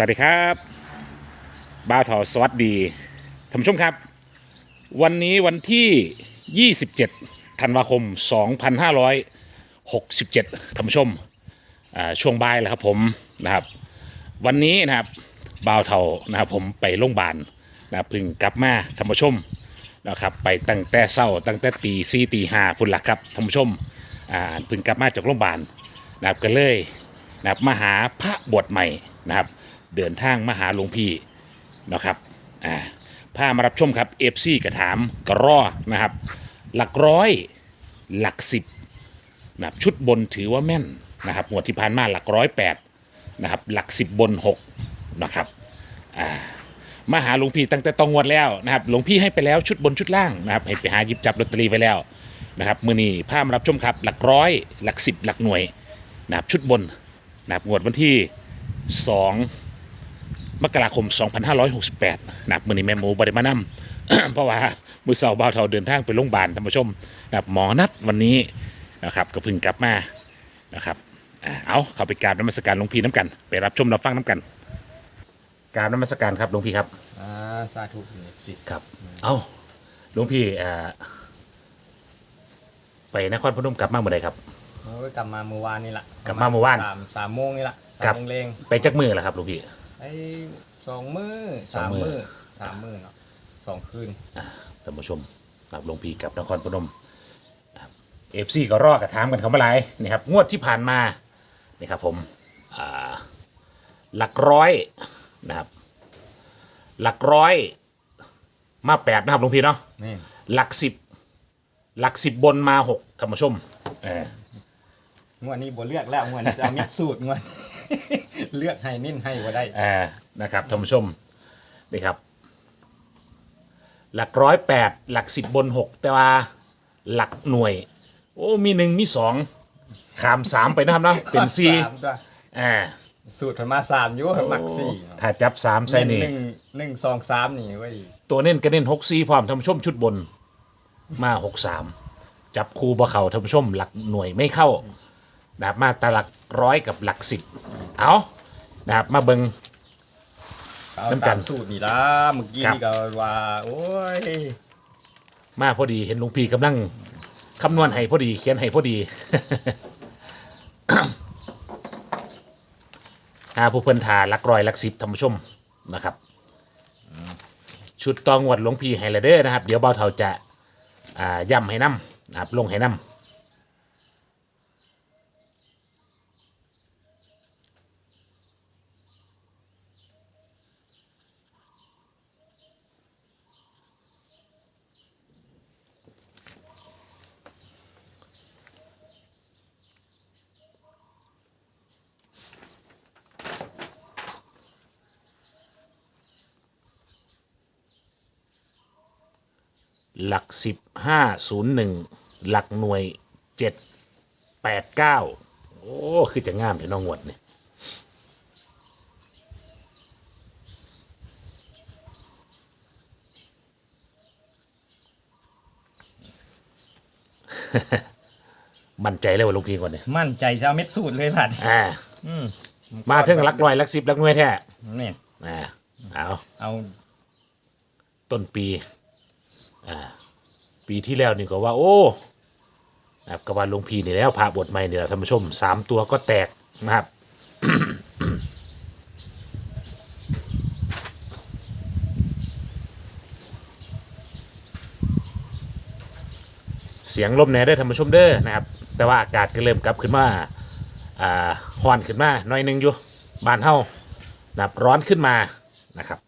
วัสดีครับบ้าวทอสวัสดีท่านผู้ชมครับ วันนี้วันที่ 27 ธันวาคม 2567ท่านผู้ชมอ่าช่วงบ่ายแล้วครับผมนะครับ วันนี้นะครับบ่าวเทานะครับผมไปโรงพยาบาลนะพึ่งกลับมาท่านผู้ชมนะครับไปตั้งแต่เช้าตั้งแต่ตีสี่ตีห้าพุ่นละครับท่านผู้ชมอ่าเพึ่งกลับมาจากโรงพยาบาลนะครับก็เลยนะครับมาหาพระบวชใหม่นะครับ เดินทางมาหาหลวงพี่นะครับอ่าพามารับชมครับเอฟซีกระถามกระรอนะครับ หลักร้อยหลักสิบนะครับชุดบนถือว่าแม่นนะครับหัวดที่ผ่านมาหลักร้อยแปดนะครับหลักสิบบนหกนะครับอ่ามาหาหลวงพี่ตั้งแต่ตองวดแล้วนะครับหลวงพี่ให้ไปแล้วชุดบนชุดล่างนะครับให้ไปหาหยิบจับลอตเตอรี่ไปแล้วนะครับมือนี้พามารับชมครับ หลักร้อยหลักสิบหลักหน่วยนะครับชุดบนนะครับงวดวันที่2 มกราคม 2568นะครับมือนี้แม่หมูบริมานำเพราะว่ามือเสาร์บ่าวเทาเดินทางไปโรงพยาบาลท่านผู้ชมนะครับหมอนัดวันนี้นะครับก็เพิ่งกลับมานะครับอ่าเอาเข้าไปกราบนมัสการหลวงพี่น้ำกัน ไปรับชมรับฟังน้ำกันกราบนมัสการครับหลวงพี่ครับอ่าสาธุสิครับ เอาหลวงพี่อ่าไปนครพนมกลับมาเมื่อไรครับโอ้ยกลับมาเมื่อวานนี่แหละกลับมาเมื่อวานสามสามโมงนี่แหละครัสาบมโมงเลงไปจักมือแล้วครับหลวงพี่ ไอ้สองมือสองสามมื้อมือสามมือเนาะสองคืนท่านผู้ชมนะครับหลวงพี่กับนครพนมเอฟซีก็รอดกระถามกันเขามาหลายนี่ครับ งวดที่ผ่านมานี่ครับผมอ่าหลักร้อยนะครับ หลักร้อยมาแปดนะครับหลวงพี่เนาะนี่หลักสิบหลักสิบบนมาหกท่านผู้ชมเอองวดนี้บ่เลือกแล้วงวดนี้จะเอามิดสูตรงวด เลือกให้นิ่นให้บ่ได้เออนะครับท่านผู้ชมนี่ครับ หลักร้อยแปดหลักสิบบนหกแต่ว่าหลักหน่วย โอ้มีหนึ่งมีสองขามสามไปนะครับเนาะเป็นสี่สามตัวอ่าสูตรมันมาสามอยู่มักสี่ถ้าจับสามใส่นี่ หนึ่งหนึ่งสองสามนี่เว้ยตัวเน้นก็เน้นหกสี่พร้อมท่านผู้ชมชุดบนมาหกสามจับคูบ่เข่าท่านผู้ชมหลักหน่วยไม่เข้านะครับมาแตหลักร้อยกับหลักสิบเอา นะครับ มาเบิง เอาน้ำกันตามสูตรนี่ละเมื่อกี้ครับ นี่ก็ว่า โอ้ยมาพอดีเห็นหลุงพี่กำลังคำนวณให้พอดี เขียนให้พอดีหาผู้เพิ่นทาหลักร้อยหลักสิบท่านผู้ชมนะครับ ชุดตองวดหลวงพี่ไฮเลเดอร์นะครับ เดี๋ยวเบาเทาจะ อ่าย่ำให้น้ำนะครับลงให้น้ำ หลักสิบห้าศูนย์หนึ่งหลักหน่วยเจ็ดแปดเก้าโอ้ คือจะงามเดี๋ยวน้องงวดเนี่ยมั่นใจเลยว่าหลุงพี่ก่อนเนี่ยมั่นใจจะเอาเม็ดสูตรเลยล่ะอ่าอืมมาถึงหลักร้อยหลักสิบหลักหน่วยแท้นี่อ่าเอาเอาต้นปีอ่า ปีที่แล้วนี่ก็ว่า โอ้นะครับก็ว่าหลุงพี่นี่แล้วพระบทใหม่เนี่ยท่านผู้ชมสามตัวก็แตกนะครับเสียงลมแหน่เด้ท่านผู้ชมเด้อนะครับ แต่ว่าอากาศก็เริ่มกลับขึ้นมาอ่าฮ้อนขึ้นมาหน่อยหนึงอยู่บ้านเฮานับร้อนขึ้นมานะครับ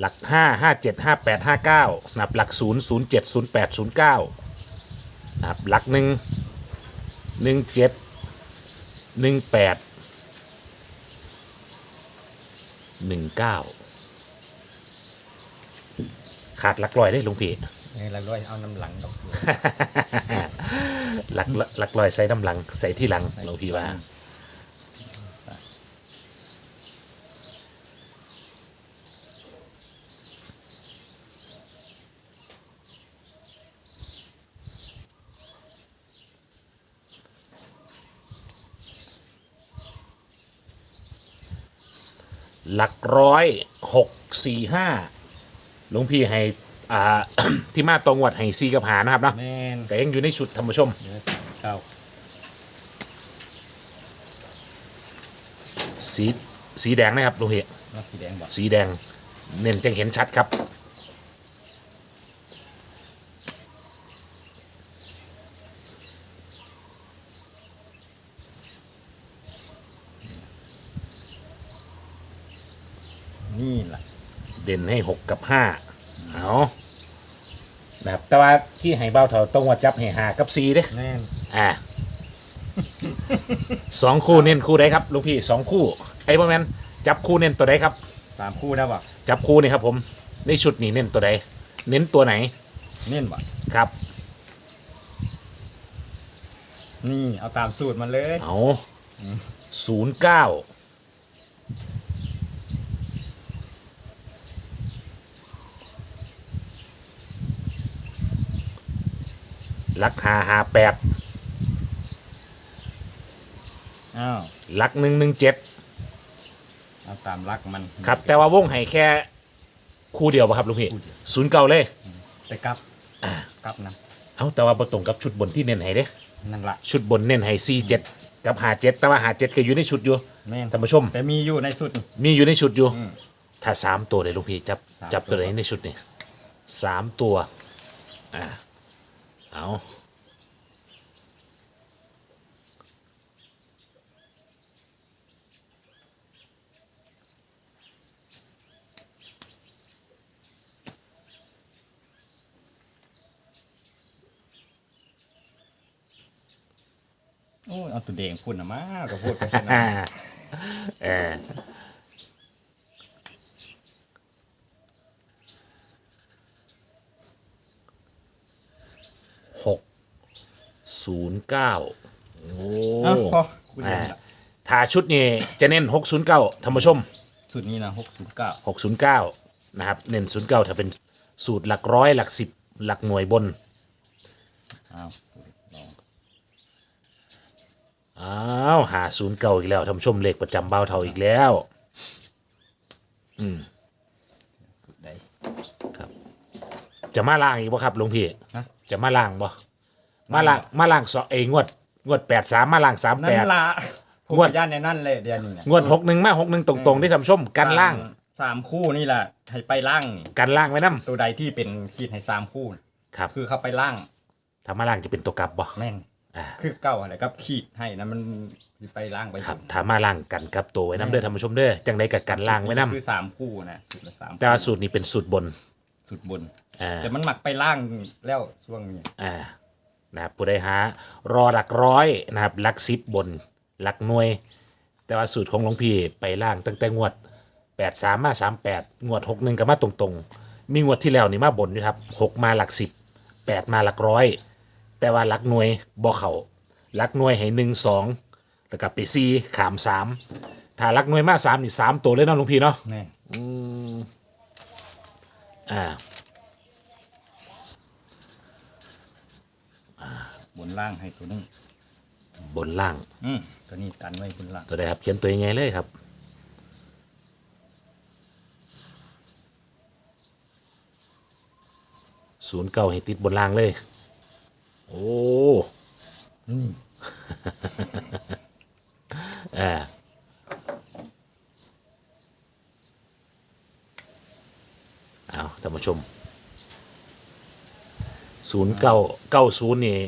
หลักห้าห้าเจ็ดห้าแปดห้าเก้านับหลักศูนย์ศูนย์เจ็ดศูนย์แปดศูนย์เก้านับหลักหนึ่งหนึ่งเจ็ดหนึ่งแปดหนึ่งเก้าขาดหลักลอยได้หลุงพี่นี่ละร้อยเอาน้ำหลังดอกหลักหลักลอยใส่น้ำหลังใส่ที่หลังหลวงพี่ว่า หลักร้อยหกสี่ห้าหลวงพี่ให้อ่า ที่มาตรงวัดให้ซีกับหานะครับเนาะแม่นแต่ยังอยู่ในชุดธรรมชม เดี๋ยวเก้าสีสีแดงนะครับหลวงพี่แล้วสีแดงบอกสีแดง เน้นจังเห็นชัดครับ นี่แหละ เด่นให้หกกับห้าเอานะครับแต่ว่าที่ให้เบ้าเถาต้องวัดจับให้หากับสีเด้แม่นอ่าสองคู่เน้นคู่ใดครับหลุงพี่สองคู่ไอ้พ่อแมนจับคู่เน้นตัวใดครับ สามคู่ได้บ่จับคู่นี่ครับผมในชุดนี้เน้นตัวใดเน้นตัวไหนเน้นบ่ครับ นี่เอาตามสูตรมาเลย เอาศูนย์เก้า ลักหาหาแปดอ้าวลักหนึ่งหนึ่งเจ็ดเอาตามรักมันครับ แต่ว่าวงให้แค่คู่เดียวป่ะครับลุงพี่คู่เดียวศูนย์เก้าเลย ไปกลับกลับนะเอาแต่ว่าประตรงกับชุดบนที่เน้นให้เด้ นั่นละชุดบนเน้นให้ซีเจ็ดกับหาเจ็ดแต่ว่าหาเจ็ดก็อยู่ในชุดอยู่แม่นท่านผู้ชม แต่มีอยู่ในสุด มีอยู่ในชุดอยู่ อืมถ้าสามตัวเลยลุงพี่จับสามจับตัตัววไหนในชุดนี่สามตัว อ่า เอาโอ้ยเอาตัวแดงพูดนะมาก็พูดไปอ่านะเออ ศูนย์เก้าโอ้เอาพอคุณอ่าเห็นละถ้าชุดนี้จะเน้นหกศูนย์เก้าท่านผู้ชม สุดนี้นะหกศูนย์เก้าหกศูนย์เก้านะครับ เน้นศูนย์เก้าถ้าเป็นสูตรหลักร้อยหลักสิบหลักหน่วยบน อ้าวลองอ้าวหาศูนย์เก้าอีกแล้วท่านผู้ชมเลขประจำเบ้าเท่าอีกแล้ว สุดใด จะมาล่างอีกบ่ครับหลวงพี่ ฮะ จะมาล่างบ่ มาล่างมาล่างสองเอยงวดงวดแปดสามมาล่างสามนั่แปดนละผมงวด ย่านในนั่นเลยเดือนนี้นะงวดหกหนึ่งมาหกหนึ่งตรงๆที่ทำชมกันล่างสมสามคู่นี่แหละให้ไปล่างนี่กันล่างไว้น้ตัวใดที่เป็นขีดให้สามคู่ำครับคือเข้าไปล่างถ้ามาล่างจะเป็นตัวกลับบ่ แม่งอ่า คือเก้าอะไรครับขีดให้นะมันไปล่างไปครับถ้ามาล่างกันกับตัวไว้น้ำเด้อท่านผู้ชมเด้อจังใดกับกันล่างไว้น้คือสามคู่นะสุดละสามำแต่ว่าสูตรนี้เป็นสูตรบน สุดบน อ่าแต่มันหมักไปล่างแล้วช่วงนี้อ่า นะครับผู้ใดหารอหลักร้อยนะครับหลักสิบบนหลักหน่วย แต่ว่าสูตรของหลวงพี่ไปล่างตั้งแต่งวดแปดสามมาสามแปดงวดหกหนึ่งก็มาตรงๆ มีงวดที่แล้วนี่มาบนด้วยครับหกมาหลักสิบแปดมาหลักร้อย แต่ว่าหลักหน่วยบ่เขาหลักหน่วยให้หนึ่งสองแล้วก็ไปซีขามสามถ้าหลักหน่วยมาสามนี่สามตัวเลยเนาะหลวงพี่เนาะแม่งอ่า บนล่างให้ตัวนึงบนล่าง อืมตัวนี้กันไว้บนล่างตัวใดครับเขียนตัวยังไงเลยครับ ศูนย์เก้าให้ติดบนล่างเลย โอ้นี่อ่าเอาท่านผู้ชมศูนย์เก้าเก้าศูนย์นี่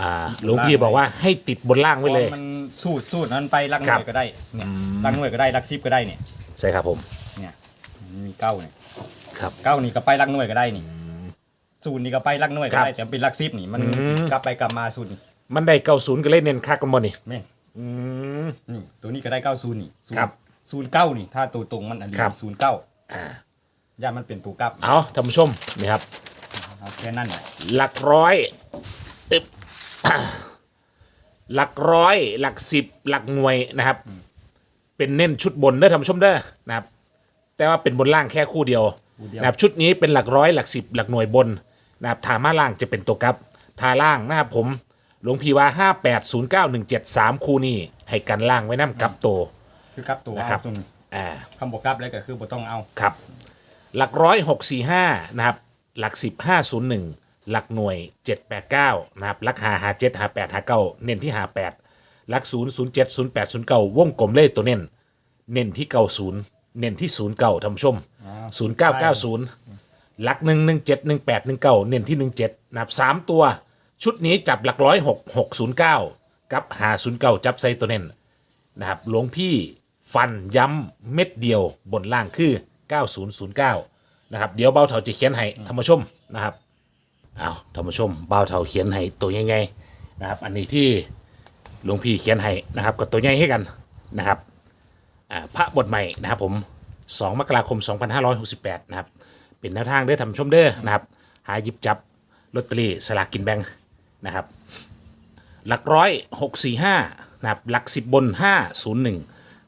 อ่าหลวงพี่บอกว่าให้ติดบนล่างไว้เลย มันสูตรสูตรนั้นไปลักหครัน่บวยก็ได้เนี่ยลักหน่วยก็ได้ลักซิบก็ได้เนี่ยใช่ครับผมเนี่ยมันมีเก้าเนี่ยครับเก้านี่ก็ไปลักหน่วยก็ได้นี่ศูนย์นี่ก็ไปลักหน่วยก็ครับได้แต่เป็นลักซิบนี่มันอืมกลับไปกลับมาศูนย์นี่มันได้เก้าศูนย์ก็เล่นเน้นค่ากันบ่นี่แม่งอืมนี่ตัวนี้ก็ได้เก้าศูนย์นี่ศูนย์ครับศูนย์เก้านี่ ถ้าตัวตรงมันอันนี้ครับศูนย์เก้าอ่าย่ามันเป็นตัวกลับ เอาท่านผู้ชมนี่ครับเอาแค่นั้นแหละหลักร้อยอึ๊บ หลักร้อย หลักสิบ หลักหน่วยนะครับ เป็นเน้นชุดบนเด้อท่านผู้ชมเด้อนะครับ แต่ว่าเป็นบนล่างแค่คู่เดียวคู่เดียว นะครับชุดนี้เป็นหลักร้อยหลักสิบหลักหน่วยบนนะครับทามาล่างจะเป็นตัวกับทาล่างนะครับผมหลวงพี่ว่าห้าแปดศูนย์เก้าหนึ่งเจ็ดสามคู่นี้ให้กันล่างไว้น้ำกับโตว คือกลับตัวนะครับ เอาตรงนี้อ่าคำบอกกลับแล้วก็คือบ่ต้องเอา ครับ หลักร้อยหกสี่ห้านะครับ หลักสิบห้าศูนย์หนึ่ง หลักหน่วยเจ็ดแปดเก้านะครับหลักหาหาเจ็ดหาแปดหาเก้าเน้นที่หาแปดหลักศูนย์ศูนย์เจ็ดศูนย์แปดศูนย์เก้าวงกลมเลขตัวเน้นเน้นที่เก้าศูนย์เน้นที่ศูนย์เก้าท่านผู้ชมศูนย์เก้าเก้าศูนย์หลักหนึ่งหนึ่งเจ็ดหนึ่งแปดหนึ่งเก้าเน้นที่หนึ่งเจ็ดนะครับสามตัว ชุดนี้จับหลักร้อยหกหกศูนย์เก้ากับหาศูนย์เก้าจับใส่ตัวเน้นนะครับหลวงพี่ฟันย้ำเม็ดเดียวบนล่างคือ 9009 นะครับ เดี๋ยวเบาเถาจะเขียนให้ท่านผู้ชมนะครับ เอาท่านผู้ชมเบาเถาเขียนให้ตัวยังไงนะครับ อันนี้ที่หลวงพี่เขียนให้นะครับกับตัวใหญ่ให้กันนะครับอ่าพระบทใหม่นะครับผม2มกราคม 2568 นะครับ เป็นแนวทางเด้อท่านผู้ชมเด้อนะครับ หาหยิบจับลอตเตอรี่สลากกินแบ่งนะครับ หลักร้อยหกสี่ห้านะครับ หลักสิบบนห้าศูนย์หนึ่ง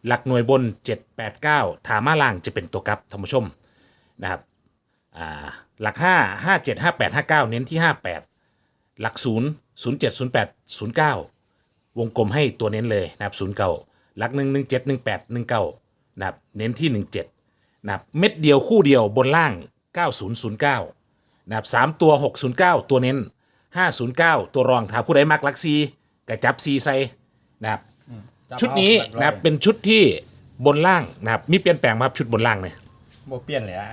หลักหน่วยบนเจ็ดแปดเก้าถามาล่างจะเป็นตัวกลับท่านผู้ชมนะครับ อ่า หลักห้าห้าเจ็ดห้าแปดห้าเก้าเน้นที่ห้าแปดหลักศูนย์ศูนย์เจ็ดศูนย์แปดศูนย์เก้าวงกลมให้ตัวเน้นเลยนะครับศูนย์เก้าหลักหนึ่งหนึ่งเจ็ดหนึ่งแปดหนึ่งเก้านะครับเน้นที่หนึ่งเจ็ดนะครับเม็ดเดียวคู่เดียวบนล่างเก้าศูนย์ศูนย์เก้านะครับสามตัวหกศูนย์เก้าตัวเน้นห้าศูนย์เก้าตัวรองถ้าผู้ใดมักลักซีกระจับซีใส่นะครับจับชุดนี้เอาหลักร้อยนะครับเป็นชุดที่บนล่างนะครับมีเปลี่ยนแปลงมาครับชุดบนล่างเนี่ย บ่เปลี่ยนเลยอะ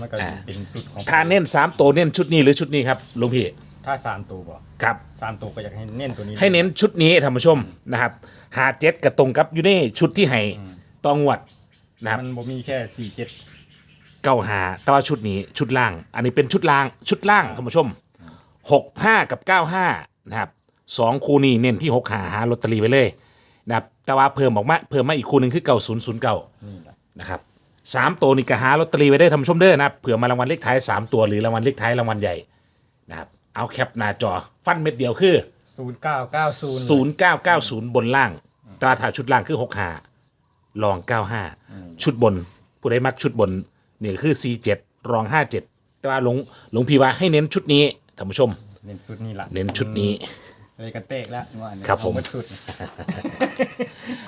มันก็อ่า เป็นสุดของถ้าเน้นสามตัวเน้นชุดนี้หรือชุดนี้ครับหลุงพี่ถ้าสามตัวบ่ครับ สามตัวก็อยากให้เน้นตัวนี้ให้เน้นชุดนี้ท่านผู้ชมนะครับหาเจ็ดกับตรงกับอยู่ในชุดที่ให้ตองวดนะครับมันบ่มีแค่สี่เจ็ดเก้าหาแต่ว่าชุดนี้ชุดล่าง อันนี้เป็นชุดล่างชุดล่างท่านผู้ชมหกห้ากับเก้าห้านะครับสองคู่นี้เน้นที่หกหาหาลอตเตอรี่ไปเลยนะครับแต่ว่าเพิ่มออกมาเพิ่มมาอีกคู่หนึ่งคือเก้าศูนย์ศูนย์เก้านี่แหละนะครับ สามตัวนี่ก็หาลอตเตอรี่ไว้ได้ท่านผู้ชมเด้อนะครับเผื่อมารางวัลเลขท้ายสามตัวหรือรางวัลเลขท้ายรางวัลใหญ่นะครับเอาแคปหน้าจอฟันเม็ดเดียวคือศูนย์เก้าเก้าศูนย์ศูนย์เก้าเก้าศูนย์บนล่างแตราถ่ายชุดล่างคือหกหาลองเก้าห้าชุดบน ผู้ใดมักชุดบนเนี่ยคือสี่เจ็ดรองห้าเจ็ดแต่ว่าหลวงหลวงพี่ว่าให้เน้นชุดนี้ท่านผู้ชม เน้นสุดนี่ละเน้นชุดนี้เลยกันเตกแล้วว่าเนี่ยครับผมเอาหดสุด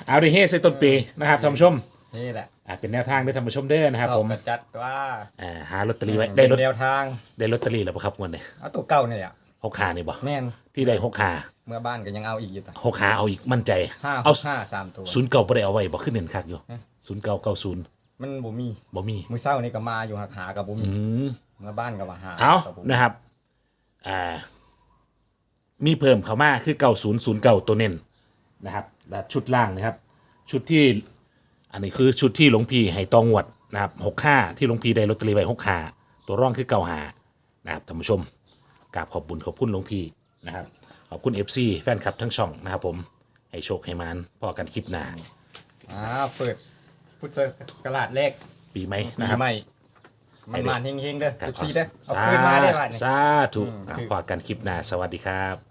เอาดิเฮใส่ต้นปีนะครับท่านผู้ชมนี่แหละ อ่าเป็นแนวทางด้วยท่านผู้ชมเด้อนะครับชอผบมกระจัดว่าอ่าหาลอตเตอรี่ไว้ได้ลอตเป็นแนวทางได้ลอตเตอรี่แล้วปะครับงวันนี้เอาตัวเก่าเนี่ยอะหกหานี่บ่แม่นที่ได้หกหาเมื่อบ้านก็ยังเอาอีกอยู่แต่หกหาเอาอีกมั่นใจห้าเอาห้าสามตัว ศูนย์เก่าบ่ได้เอาไว้บ่ขึ้นเน้นคักอยู่ศูนย์เก่าเก้าศูนย์มันบ่มีบ่มีมือเศร้านี่ก็มาอยู่หักหากับบ่มีอืม เมื่อบ้านก็มาหาเอากับบ่มีนะครับ อ่า มีเพิ่มเข้ามาคือเก่าศูนย์ศูนย์เก่าตัวเน้นนะครับและชุดล่างนะครับ ชุดที่ อันนี้คือชุดที่หลวงพี่ให้ตองวดนะครับหกห้าที่หลวงพี่ได้ลอตเตอรี่ไว้หกห้าตัวร่องคือเก่าหานะครับท่านผู้ชมกราบขอบบุญขอบคุณหลวงพี่นะครับขอบคุณ FC แฟนคลับทั้งช่องนะครับผมให้โชคให้มานพอกันคลิปหน้าอ่าเปิดพุทธกราชแรกปีไหมปีนะครับ ใหม่ให้มันได้มานเฮงๆเด้อครับ14เด้อเอาสาคืนมาได้บ้าน สาธุอืมอะคือพอกันคลิปหน้าสวัสดีครับ